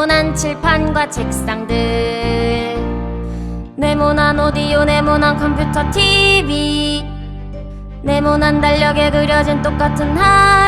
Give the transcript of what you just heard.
네모난 칠판과 책상들. 네모난 오디오 네모난 컴퓨터 TV 네모난 달력에 그려진 똑같은 하